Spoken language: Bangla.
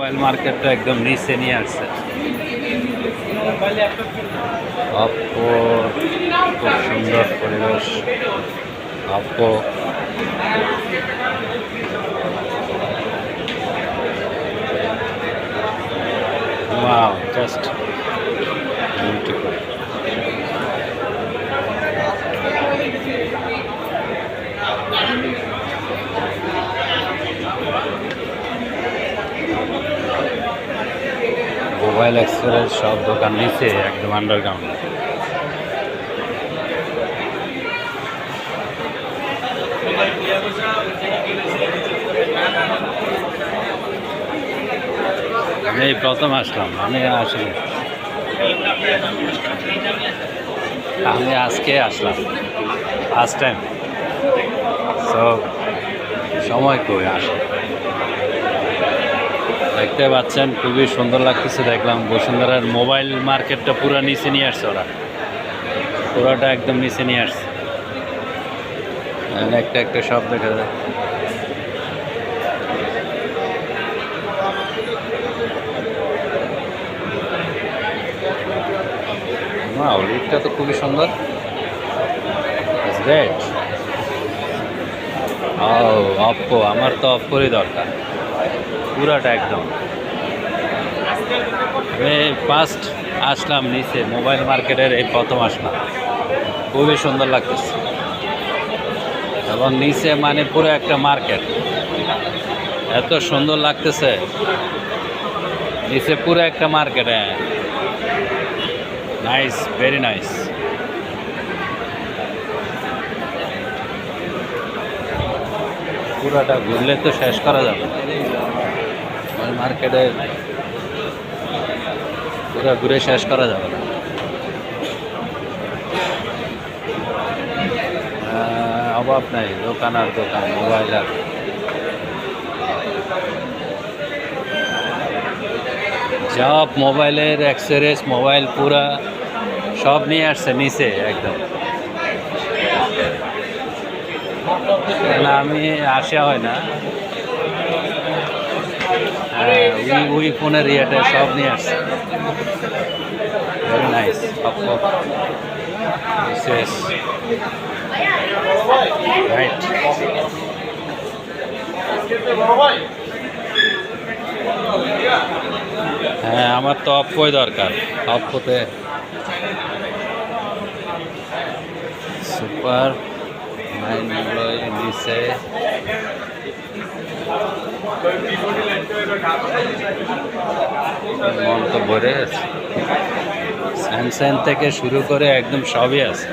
মোবাইল মার্কেটটা একদম নিচে নিয়ে আসছে। অপ্পো খুব সুন্দর পরিবেশ। Oppo Wow, just beautiful. Mobile express সব দোকান নিচে, একদম আন্ডারগ্রাউন্ড আমি এই প্রথম আসলাম, আমি আসিনি। আমি আজকে আসলাম ফার্স্ট টাইম সো সময় কই আসে? দেখতে পাচ্ছেন, খুবই সুন্দর লাগতেছে, দেখলাম বসুন্ধরার মোবাইল মার্কেটটা পুরো নিচে নিয়ে আসছে ওরা। পুরোটা একদম নিচে নিয়ে আসছে। একটা একটা সব দেখা যায়। লিফটটা তো খুবই সুন্দর। ও অপ্পো আমার তো অপ্পোরই দরকার। পুরাটা একদম। ফার্স্ট আসলাম নিচে মোবাইল মার্কেটের এই প্রথম আসলাম। খুবই সুন্দর লাগতেছে। এবং নিচে মানে পুরো একটা মার্কেট এত সুন্দর লাগতেছে। নিচে পুরো একটা মার্কেট হ্যাঁ। নাইস ভেরি নাইস পুরাটা ঘুরলে তো শেষ করা যাবে মার্কেটে পুরো ঘুরে শেষ করা যাবে না। অভাব নাই, দোকান আর দোকান, মোবাইল আর। সব মোবাইলের অ্যাক্সেসরিজ মোবাইল পুরা সব নিয়ে আসছে, নিচে একদম। না আমি আসা হয় না। হ্যাঁ, উই ফোনের ইয়েটা সব নিয়ে আসছে। ভেরি নাইস রাইট হ্যাঁ আমার তো অপ্পোই দরকার। অপ্পোতে সুপার নিচে মন তো ভরে আছে স্যামসাং থেকে শুরু করে একদম সবই আছে।